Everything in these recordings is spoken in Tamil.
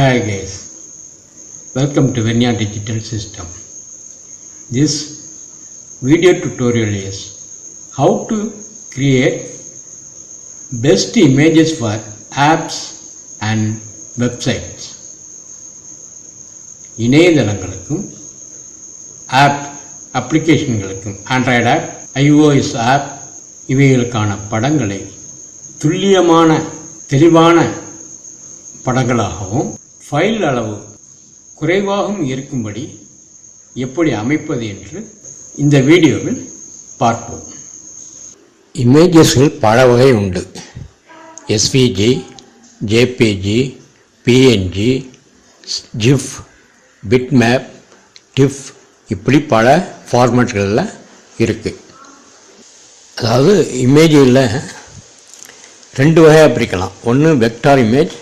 Hi guys, welcome to Venya Digital System. This video tutorial is how to create best images for apps and websites. இணையதளங்களுக்கும் ஆப் அப்ளிகேஷன்களுக்கும் ஆண்ட்ராய்டு ஆப் ஐஓஎஸ் ஆப் இவைகளுக்கான படங்களை துல்லியமான தெளிவான படங்களாகவும் ஃபைல் அளவு குறைவாகவும் இருக்கும்படி எப்படி அமைப்பது என்று இந்த வீடியோவில் பார்ப்போம். இமேஜஸ்கள் பல வகை உண்டு. SVG JPG PNG GIF bitmap TIFF இப்படி பல ஃபார்மேட்களில் இருக்குது அதாவது இமேஜில் ரெண்டு வகையாக பிரிக்கலாம். ஒன்று வெக்டார் இமேஜ்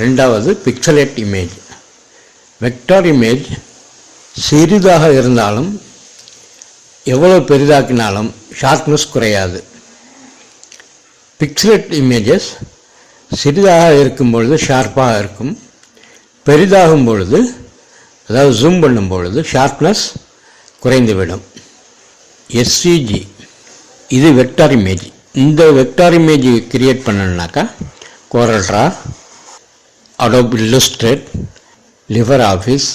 ரெண்டாவது பிக்சலேட் இமேஜ் வெக்டார் இமேஜ் சிறிதாக இருந்தாலும் எவ்வளோ பெரிதாக்கினாலும் ஷார்ப்னஸ் குறையாது. பிக்சலேட் இமேஜஸ் சிறிதாக இருக்கும் பொழுது ஷார்ப்பாக இருக்கும். பெரிதாகும் பொழுது அதாவது ஜூம் பண்ணும் பொழுது ஷார்ப்னஸ் குறைந்துவிடும். எஸ்சிஜி இது வெக்டார் இமேஜ் இந்த வெக்டார் இமேஜ் கிரியேட் பண்ணணுனாக்கா CorelDRAW Adobe illustrate liver office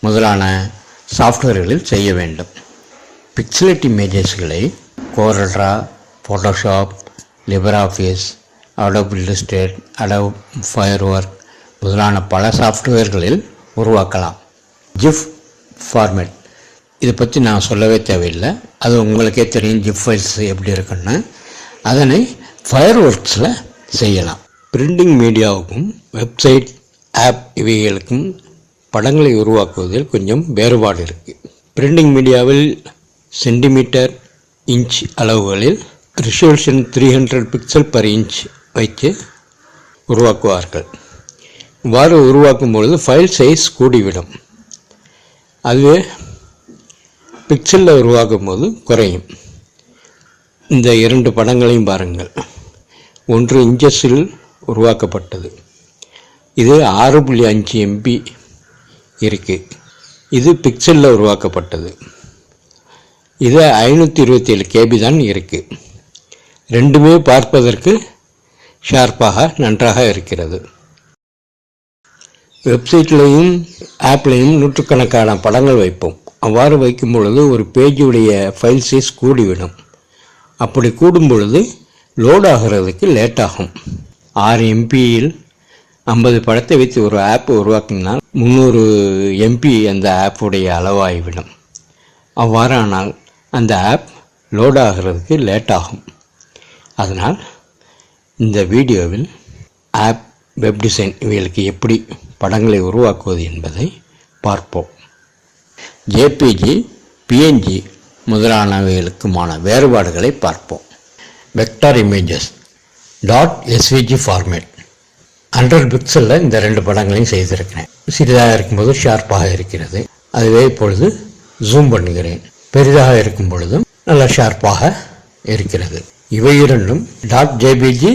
முதலான சாஃப்ட்வேர்களில் செய்ய வேண்டும். Pixelate இமேஜஸ்களை CorelDRAW Photoshop LibreOffice Adobe Illustrator Adobe Fireworks முதலான பல சாஃப்ட்வேர்களில் உருவாக்கலாம். ஜிஃப் ஃபார்மேட் இதை பற்றி நான் சொல்லவே தேவையில்லை. அது உங்களுக்கே தெரியும் ஜிப் ஃபைல்ஸ் எப்படி இருக்குன்னு. அதனை ஃபயர் ஒர்க்ஸில் செய்யலாம். பிரிண்டிங் மீடியாவுக்கும் வெப்சைட் ஆப் இவைகளுக்கும் படங்களை உருவாக்குவதில் கொஞ்சம் வேறுபாடு இருக்குது பிரிண்டிங் மீடியாவில் சென்டிமீட்டர் இன்ச் அளவுகளில் resolution three hundred pixel per inch வைத்து உருவாக்குவார்கள். இவ்வாறு உருவாக்கும் பொழுது ஃபைல் சைஸ் கூடிவிடும். அதுவே பிக்சலில் உருவாக்கும் போது குறையும். இந்த இரண்டு படங்களையும் பாருங்கள். ஒன்று இன்ச்சஸில் உருவாக்கப்பட்டது. இது ஆறு புள்ளி அஞ்சு எம்பி இருக்குது இது பிக்சலில் உருவாக்கப்பட்டது. இது ஐநூற்றி இருபத்தி ஏழு கேபி தான் இருக்குது ரெண்டுமே பார்ப்பதற்கு ஷார்ப்பாக நன்றாக இருக்கிறது. வெப்சைட்லேயும் ஆப்லேயும் நூற்றுக்கணக்கான படங்கள் வைப்போம். அவ்வாறு வைக்கும் பொழுது ஒரு பேஜுடைய ஃபைல் சைஸ் கூடிவிடும். அப்படி கூடும் பொழுது லோட் ஆகிறதுக்கு லேட் ஆகும். ஆறு எம்பியில் ஐம்பது படத்தை வைத்து ஒரு ஆப் உருவாக்கினால் முந்நூறு எம்பி அந்த ஆப்புடைய அளவாகிவிடும். அவ்வாறானால் அந்த ஆப் லோட் ஆகிறதுக்கு லேட் ஆகும். அதனால் இந்த வீடியோவில் ஆப் வெப் டிசைன் இவைகளுக்கு எப்படி படங்களை உருவாக்குவது என்பதை பார்ப்போம். ஜேபிஜி பிஎன்ஜி முதலானவைகளுக்குமான வேறுபாடுகளை பார்ப்போம். Vector images dot SVG format hundred பிக்சலில் இந்த ரெண்டு படங்களையும் செய்திருக்கிறேன். சிறிதாக இருக்கும்போது ஷார்ப்பாக இருக்கிறது. அதுவே இப்பொழுது ஜூம் பண்ணுகிறேன். பெரிதாக இருக்கும் பொழுதும் நல்லா ஷார்ப்பாக இருக்கிறது. இவை இரண்டும் டாட் ஜேபிஜி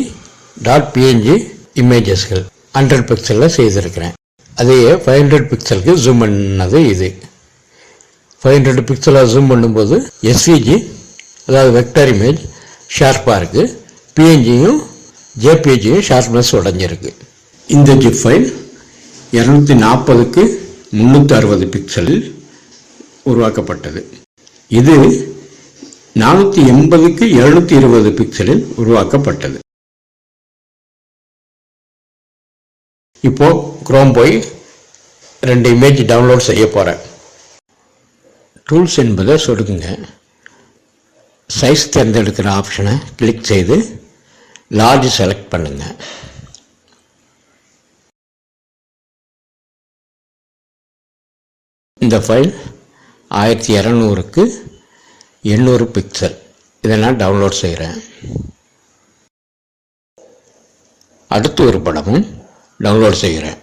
டாட் பிஎன்ஜி இமேஜஸ்கள் ஹண்ட்ரட் பிக்சலில் செய்திருக்கிறேன். அதையே ஃபைவ் ஹண்ட்ரட் பிக்சலுக்கு ஜூம் பண்ணது இது. ஃபைவ் ஹண்ட்ரட் பிக்சலாக ஜூம் பண்ணும்போது எஸ்விஜி அதாவது வெக்டர் இமேஜ் ஷார்ப்பாக இருக்குது பிஎன்ஜியும் ஜேபிஜி ஷார்ப்னஸ் உடஞ்சிருக்கு. இந்த ஜிப் ஃபைல் இரநூத்தி நாற்பதுக்கு முந்நூற்றி அறுபது பிக்சலில் உருவாக்கப்பட்டது. இது நானூற்றி எண்பதுக்கு எழுநூற்றி இருபது பிக்சலில் உருவாக்கப்பட்டது. இப்போ குரோம் போய் ரெண்டு இமேஜ் டவுன்லோட் செய்ய போகிறேன் டூல்ஸ் என்பதை சொடுக்குங்க. சைஸ் தேர்ந்தெடுக்கிற ஆப்ஷனை கிளிக் செய்து லார்ஜ் செலக்ட் பண்ணுங்க. இந்த ஃபைல் ஆயிரத்தி இரநூறுக்கு எண்ணூறு பிக்சல் இதை நான் டவுன்லோட் செய்கிறேன் அடுத்து ஒரு படமும் டவுன்லோட் செய்கிறேன்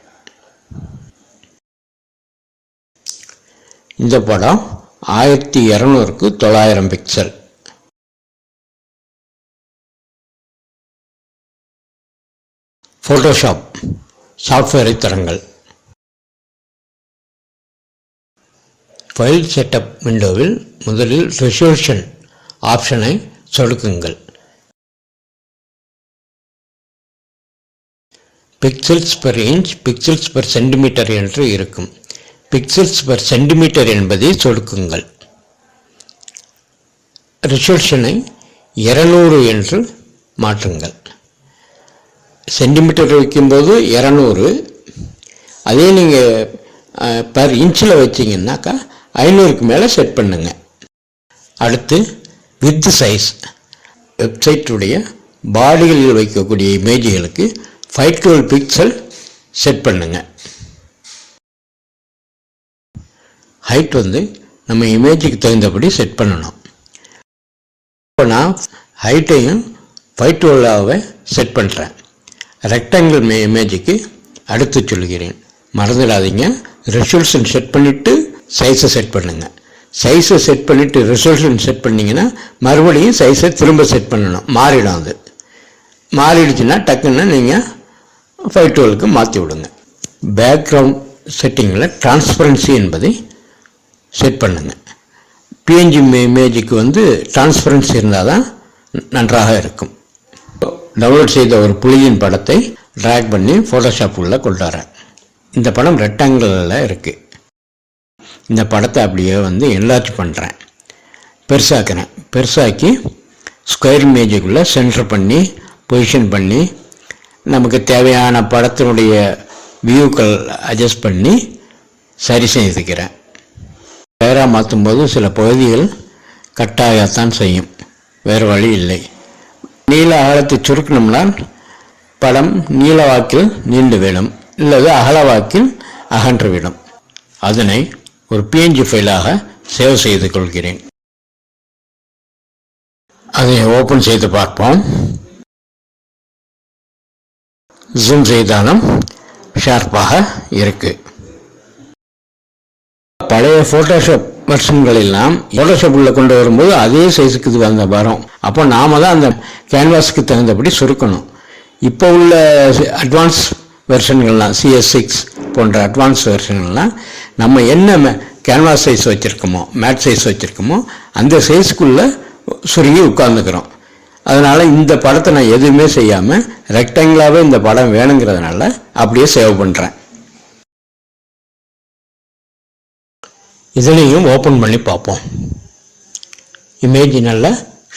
இந்த படம் ஆயிரத்தி இரநூறுக்கு தொள்ளாயிரம் பிக்சல் ஃபோட்டோஷாப் சாஃப்ட்வேரை தரங்கள் ஃபைல் செட்டப் விண்டோவில் முதலில் ரெசல்யூஷன் ஆப்ஷனை சொடுக்குங்கள். Pixels per inch pixels per centimetre என்று இருக்கும். பிக்சல்ஸ் பெர் சென்டிமீட்டர் என்பதை சொடுக்குங்கள். ரிசல்ஷனை இருநூறு என்று மாற்றுங்கள். சென்டிமீட்டர் வைக்கும்போது இரநூறு. அதே நீங்கள் பர் இன்ச்சில் வச்சிங்கன்னாக்கா ஐநூறுக்கு மேலே செட் பண்ணுங்க. அடுத்து வித் சைஸ் வெப்சைட்டுடைய பாடிகளில் வைக்கக்கூடிய இமேஜுகளுக்கு ஃபைவ் டுவெல் பிக்சல் செட் பண்ணுங்க. ஹைட் வந்து நம்ம இமேஜுக்கு தகுந்தபடி செட் பண்ணணும். இப்போ நான் ஹைட்டையும் ஃபைவ் டுவெல்லாகவே செட் பண்ணுறேன் ரெக்டாங்கிள் மே இமேஜுக்கு அடுத்து சொல்கிறேன் மறந்துடாதீங்க. ரெசல்யூஷன் செட் பண்ணிவிட்டு சைஸை செட் பண்ணுங்கள் சைஸை செட் பண்ணிவிட்டு ரெசல்யூஷன் செட் பண்ணிங்கன்னா மறுபடியும் சைஸை திரும்ப செட் பண்ணணும். மாறிடும் அது. மாறிடுச்சுன்னா டக்குன்னு நீங்கள் ஃபைவ் டுவெலுக்கு மாற்றி விடுங்க. பேக்ரவுண்ட் செட்டிங்கில் டிரான்ஸ்பரன்சி என்பதை செட் பண்ணுங்கள் பிஎன்ஜி இமேஜுக்கு வந்து டிரான்ஸ்பரன்சி இருந்தால் தான் நன்றாக இருக்கும். டவுன்லோட் செய்த ஒரு புலியின் படத்தை ட்ராக் பண்ணி ஃபோட்டோஷாப் கொண்டு வரேன் இந்த படம் ரெக்டாங்கிளில் இருக்குது இந்த படத்தை அப்படியே வந்து என்லார்ஜ் பண்ணுறேன் பெருசாக்குறேன். பெருசாக்கி ஸ்கொயர் இமேஜுக்குள்ளே சென்டர் பண்ணி பொசிஷன் பண்ணி நமக்கு தேவையான படத்தினுடைய வியூக்கள் அட்ஜஸ்ட் பண்ணி சரி செய்துக்கிறேன். பேராக மாற்றும்போது சில பகுதிகள் கட்டாயத்தான் செய்யும். வேறு வழி இல்லை. நீள அகலத்தை சுருக்கணும்னா படம் நீள வாக்கில் நீண்டு விடும் இல்லது அகல வாக்கில் அகன்று விடும் அதனை ஒரு பிஎன்ஜி ஃபைலாக சேவ் செய்து கொள்கிறேன். அதை ஓப்பன் செய்து பார்ப்போம். ஜூம் செய்தாலும் ஷார்ப்பாக இருக்கு. பழைய ஃபோட்டோஷாப் வெர்ஷன்களெல்லாம் ஃபோட்டோஷாப் உள்ள கொண்டு வரும்போது அதே சைஸுக்கு இது வந்த வரும் அப்போ நாம தான் அந்த கேன்வாஸுக்கு தகுந்தபடி சுருக்கணும். இப்போ உள்ள அட்வான்ஸ் வெர்ஷன்கள்லாம் சிஎஸ் சிக்ஸ் போன்ற அட்வான்ஸ் வெர்ஷன்கள்லாம் நம்ம என்ன கேன்வாஸ் சைஸ் வச்சுருக்கோமோ மேட் சைஸ் வச்சுருக்கோமோ அந்த சைஸ்க்குள்ளே சுருங்கி உட்காந்துக்கிறோம் அதனால் இந்த படத்தை நான் எதுவுமே செய்யாமல் ரெக்டாங்கிளாகவே இந்த படம் வேணுங்கிறதுனால அப்படியே சேவ் பண்ணுறேன் இதுலேயும் ஓப்பன் பண்ணி பார்ப்போம். இமேஜ் நல்ல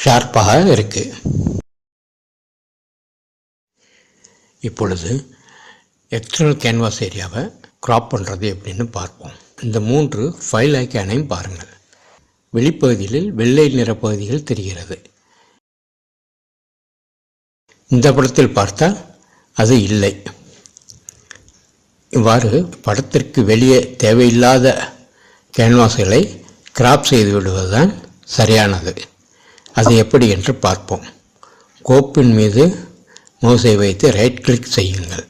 ஷார்ப்பாக இருக்குது இப்பொழுது எக்ஸ்டர்னல் கேன்வாஸ் ஏரியாவை க்ராப் பண்ணுறது எப்படின்னு பார்ப்போம். இந்த மூன்று ஃபைல் ஐக்கானையும் பாருங்கள். வெளிப்பகுதியில் வெள்ளை நிற பகுதிகள் தெரிகிறது. இந்த படத்தில் பார்த்தால் அது இல்லை. இவ்வாறு படத்திற்கு வெளியே தேவையில்லாத கேன்வாஸ்களை கிராப் செய்து விடுவதுதான் சரியானது. அது எப்படி என்று பார்ப்போம். கோப்பின் மீது மவுஸை வைத்து ரைட் கிளிக் செய்யுங்கள்.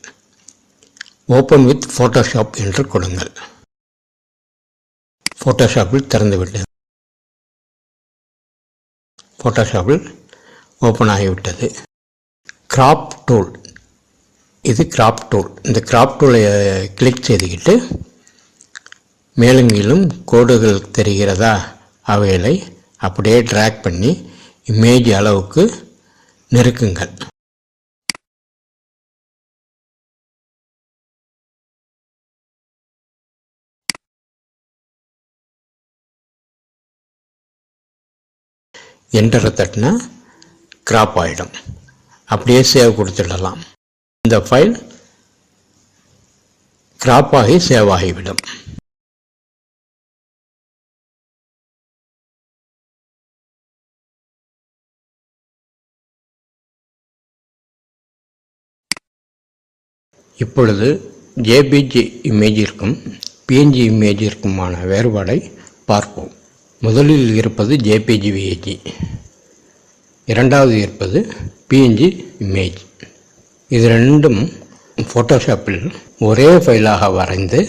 ஓப்பன் வித் ஃபோட்டோஷாப் என்று கொடுங்கள். ஃபோட்டோஷாப்பில் திறந்துவிட்டது ஃபோட்டோஷாப்பில் ஓப்பன் ஆகிவிட்டது. கிராப் டூல் இது கிராப் டூல் இந்த கிராப் டூலை கிளிக் செய்துக்கிட்டு மேலும் மேலும் கோடுகள் தெரிகிறதா? அவைகளை அப்படியே ட்ராக் பண்ணி இமேஜ் அளவுக்கு நெருக்குங்கள். என்டரை தட்டினா கிராப் ஆகிடும் அப்படியே சேவ் கொடுத்துடலாம். இந்த ஃபைல் கிராப் ஆகி சேவ் ஆகிவிடும். இப்பொழுது ஜேபிஜி இமேஜிற்கும் பிஎன்ஜி இமேஜிற்குமான வேறுபாடை பார்ப்போம். முதலில் இருப்பது ஜேபிஜி விஏஜி. இரண்டாவது இருப்பது பிஎன்ஜி இமேஜ். இது ரெண்டும் ஃபோட்டோஷாப்பில் ஒரே ஃபைலாக வரைந்து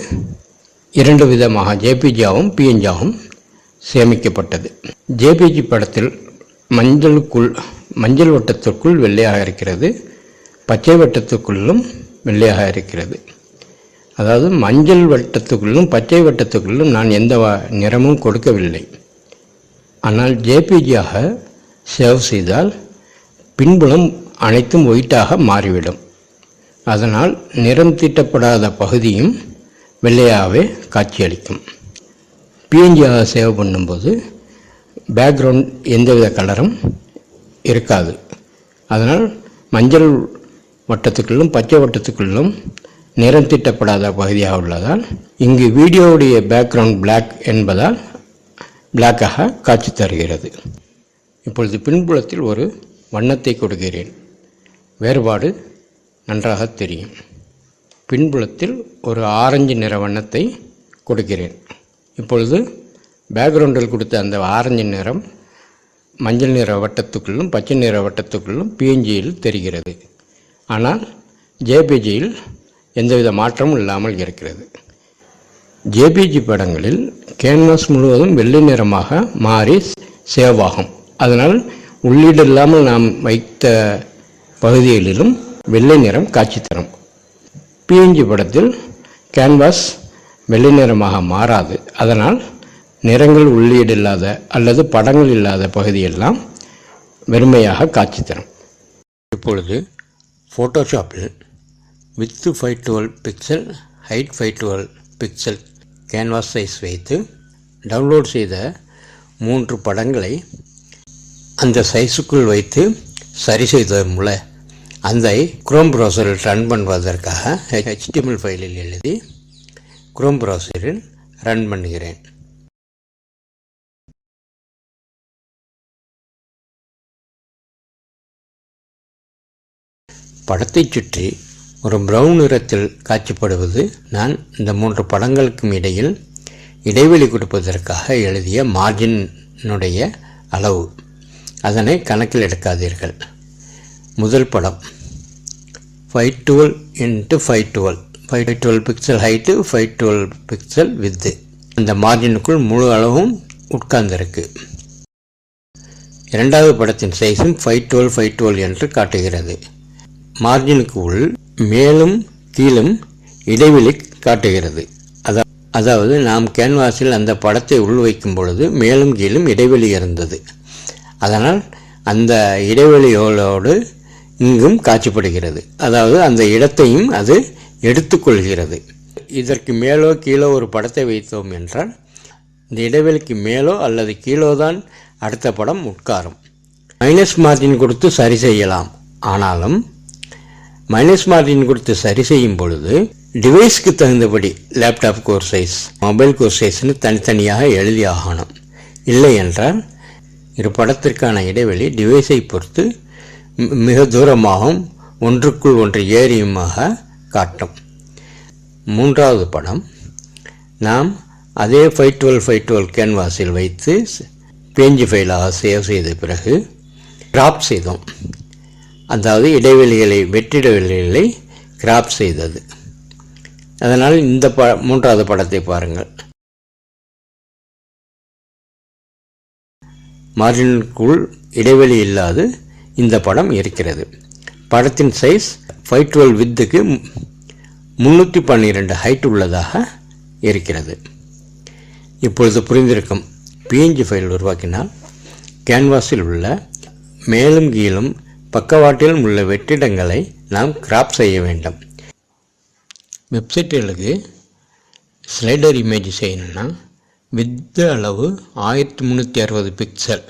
இரண்டு விதமாக ஜேபிஜியாகவும் பிஎன்ஜியாகவும் சேமிக்கப்பட்டது. ஜேபிஜி படத்தில் மஞ்சளுக்குள் மஞ்சள் வட்டத்திற்குள் வெள்ளையாக இருக்கிறது. பச்சை வட்டத்துக்குள்ளும் வெள்ளையாக இருக்கிறது. அதாவது மஞ்சள் வட்டத்துக்குள்ளும் பச்சை வட்டத்துக்குள்ளும் நான் எந்த நிறமும் கொடுக்கவில்லை. ஆனால் ஜேபிஜியாக சேவ் செய்தால் பின்புலம் அனைத்தும் ஒயிட்டாக மாறிவிடும். அதனால் நிறம் தீட்டப்படாத பகுதியும் வெள்ளையாகவே காட்சியளிக்கும். பிஎன்ஜியாக சேவ் பண்ணும்போது பேக்ரவுண்ட் எந்தவித கலரும் இருக்காது. அதனால் மஞ்சள் வட்டத்துக்குள்ளும் பச்சை வட்டத்துக்குள்ளும் நிறம் தீட்டப்படாத பகுதியாக உள்ளதால் இங்கு வீடியோவுடைய பேக்ரவுண்ட் பிளாக் என்பதால் பிளாக்காக காட்சி தருகிறது. இப்பொழுது பின்புலத்தில் ஒரு வண்ணத்தை கொடுக்கிறேன். வேறுபாடு நன்றாக தெரியும். பின்புலத்தில் ஒரு ஆரஞ்சு நிற வண்ணத்தை கொடுக்கிறேன். இப்பொழுது பேக்ரவுண்டில் கொடுத்த அந்த ஆரஞ்சு நிறம் மஞ்சள் நிற வட்டத்துக்குள்ளும் பச்சை நிற வட்டத்துக்குள்ளும் பிஎன்ஜியில் தெரிகிறது. ஆனால் ஜேபிஜியில் எந்தவித மாற்றமும் இல்லாமல் இருக்கிறது. ஜேபிஜி படங்களில் கேன்வாஸ் முழுவதும் வெள்ளை நிறமாக மாறி சேவ் ஆகும் அதனால் உள்ளீடு இல்லாமல் நாம் வைத்த பகுதிகளிலும் வெள்ளை நிறம் காட்சி தரும். பிஎன்ஜி படத்தில் கேன்வாஸ் வெள்ளை நிறமாக மாறாது. அதனால் நிறங்கள் உள்ளீடு இல்லாத அல்லது படங்கள் இல்லாத பகுதியெல்லாம் வெறுமையாக காட்சி தரும். இப்பொழுது ஃபோட்டோஷாப்பில் width five twelve pixel height five twelve pixel canvas size வைத்து டவுன்லோட் செய்த மூன்று படங்களை அந்த சைஸுக்குள் வைத்து சரி செய்ததன் மூல அந்த குரோம் ப்ரௌசரில் ரன் பண்ணுவதற்காக ஹெச்டிஎம்எல் ஃபைலில் எழுதி குரோம் ப்ரௌசரில் ரன் பண்ணுகிறேன். படத்தைச் சுற்றி ஒரு ப்ரௌன் நிறத்தில் காட்சிப்படுவது நான் இந்த மூன்று படங்களுக்கும் இடையில் இடைவெளி கொடுப்பதற்காக எழுதிய மார்ஜினுடைய அளவு. அதனை கணக்கில் எடுக்காதீர்கள். முதல் படம் five twelve into five twelve. Five twelve pixel height five twelve pixel width. அந்த மார்ஜினுக்குள் முழு அளவும் உட்கார்ந்திருக்கு. இரண்டாவது படத்தின் சைஸும் ஃபைவ் டுவெல் ஃபைவ் டுவெல் என்று காட்டுகிறது. மார்ஜினுக்கு உள் மேலும் கீழும் இடைவெளி காட்டுகிறது. அதா- அதாவது நாம் கேன்வாஸில் அந்த படத்தை உள்வைக்கும் பொழுது மேலும் கீழும் இடைவெளி இருந்தது. அதனால் அந்த இடைவெளியோடு இங்கும் காட்சிப்படுகிறது. அதாவது அந்த இடத்தையும் அது எடுத்துக்கொள்கிறது. இதற்கு மேலோ கீழோ ஒரு படத்தை வைத்தோம் என்றால் இந்த இடைவெளிக்கு மேலோ அல்லது கீழோ தான் அடுத்த படம் உட்காரும். மைனஸ் மார்ஜின் கொடுத்து சரி செய்யலாம். ஆனாலும் மைனஸ் மார்ஜின் கொடுத்து சரி செய்யும் பொழுது டிவைஸ்க்கு தகுந்தபடி laptop core size mobile core சைஸ்னு தனித்தனியாக எழுதி ஆகணும். இல்லை என்றால் இரு படத்திற்கான இடைவெளி டிவைஸை பொறுத்து மிக தூரமாகவும் ஒன்றுக்குள் ஒன்று ஏரியுமாக காட்டும். மூன்றாவது படம் நாம் அதே ஃபைவ் டுவெல் ஃபைவ் டுவெல் கேன்வாஸில் வைத்து பேஞ்சு ஃபைலாக சேவ் செய்த பிறகு ட்ராப் செய்தோம். அதாவது இடைவெளிகளை வெற்றிடவெளிகளை கிராப் செய்தது. அதனால் இந்த ப மூன்றாவது படத்தை பாருங்கள். மார்ஜினுக்குள் இடைவெளி இல்லாது இந்த படம் இருக்கிறது. படத்தின் சைஸ் ஃபைவ் டுவெல் வித்துக்கு முந்நூற்றி பன்னிரெண்டு ஹைட் உள்ளதாக இருக்கிறது. இப்பொழுது புரிந்திருக்கும் பிஎன்ஜி ஃபைல் உருவாக்கினால் கேன்வாஸில் உள்ள மேலும் கீழும் பக்கவாட்டிலும் உள்ள வெற்றிடங்களை நாம் கிராப் செய்ய வேண்டும். வெப்சைட்டுகளுக்கு ஸ்லைடர் இமேஜ் செய்யணும்னா வித் அளவு ஆயிரத்தி முந்நூற்றி அறுபது pixel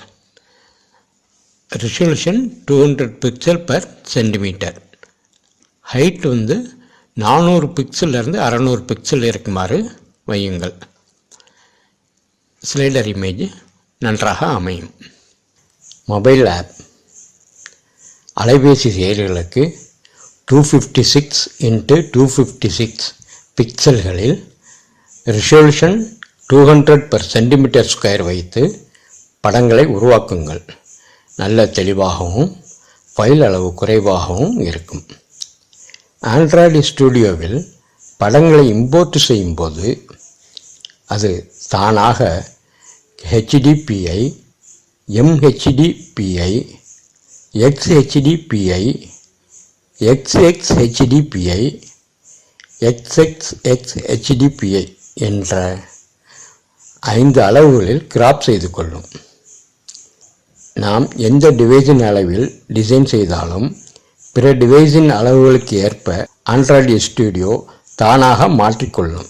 resolution two hundred pixel per centimetre height வந்து நானூறு பிக்சல்லேருந்து அறநூறு பிக்சல் இருக்குமாறு வையுங்கள். ஸ்லைடர் இமேஜ் நன்றாக அமையும். மொபைல் ஆப் அலைபேசி செயலிகளுக்கு two fifty six into two fifty six பிக்சல்களில் resolution two hundred per centimetre square வைத்து படங்களை உருவாக்குங்கள். நல்ல தெளிவாகவும் ஃபைல் அளவு குறைவாகவும் இருக்கும். ஆண்ட்ராய்டு ஸ்டுடியோவில் படங்களை இம்போர்ட் செய்யும்போது அது தானாக ஹெச்டிபிஐ எம்ஹெச்டிபிஐ எக்ஸ்ஹெச்டிபிஐ எக்ஸ்எக்ஸ்ஹெச்டிபிஐ எக்ஸ்எக்ஸ் எக்ஸ் ஹெச்டிபிஐ என்ற ஐந்து அளவுகளில் கிராப் செய்து கொள்ளும். நாம் எந்த டிவைஸின் அளவில் டிசைன் செய்தாலும் பிற டிவைஸின் அளவுகளுக்கு ஏற்ப ஆண்ட்ராய்டு ஸ்டுடியோ தானாக மாற்றிக்கொள்ளும்.